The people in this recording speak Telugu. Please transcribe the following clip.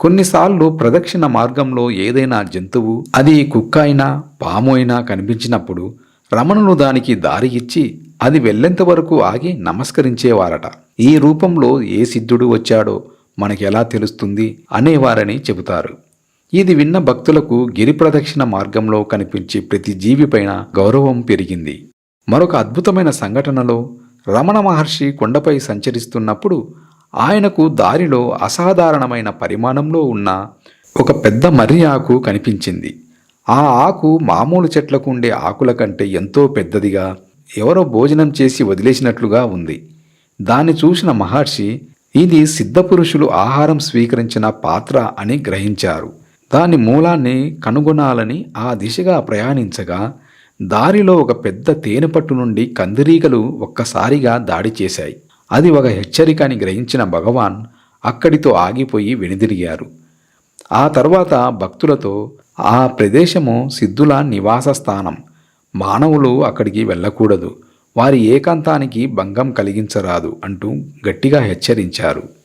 కొన్నిసార్లు ప్రదక్షిణ మార్గంలో ఏదైనా జంతువు అది కుక్క అయినా పాము అయినా కనిపించినప్పుడు రమణులు దానికి దారి ఇచ్చి అది వెళ్ళేంత వరకు ఆగి నమస్కరించేవారట. ఈ రూపంలో ఏ సిద్ధుడు వచ్చాడో మనకెలా తెలుస్తుంది అనేవారని చెబుతారు. ఇది విన్న భక్తులకు గిరి ప్రదక్షిణ మార్గంలో కనిపించే ప్రతి జీవిపైన గౌరవం పెరిగింది. మరొక అద్భుతమైన సంఘటనలో రమణ మహర్షి కొండపై సంచరిస్తున్నప్పుడు ఆయనకు దారిలో అసాధారణమైన పరిమాణంలో ఉన్న ఒక పెద్ద మర్రి ఆకు కనిపించింది. ఆ ఆకు మామూలు చెట్లకు ఉండే ఆకుల కంటే ఎంతో పెద్దదిగా ఎవరో భోజనం చేసి వదిలేసినట్లుగా ఉంది. దాన్ని చూసిన మహర్షి ఇది సిద్ధపురుషులు ఆహారం స్వీకరించిన పాత్ర అని గ్రహించారు. దాని మూలాన్ని కనుగొనాలని ఆ దిశగా ప్రయాణించగా దారిలో ఒక పెద్ద తేనెపట్టు నుండి కందిరీగలు ఒక్కసారిగా దాడి చేశాయి. అది ఒక హెచ్చరిక అని గ్రహించిన భగవాన్ అక్కడితో ఆగిపోయి వెనుదిరిగారు. ఆ తర్వాత భక్తులతో ఆ ప్రదేశము సిద్ధుల నివాస స్థానం. మానవులు అక్కడికి వెళ్ళకూడదు. వారి ఏకాంతానికి భంగం కలిగించరాదు అంటూ గట్టిగా హెచ్చరించారు.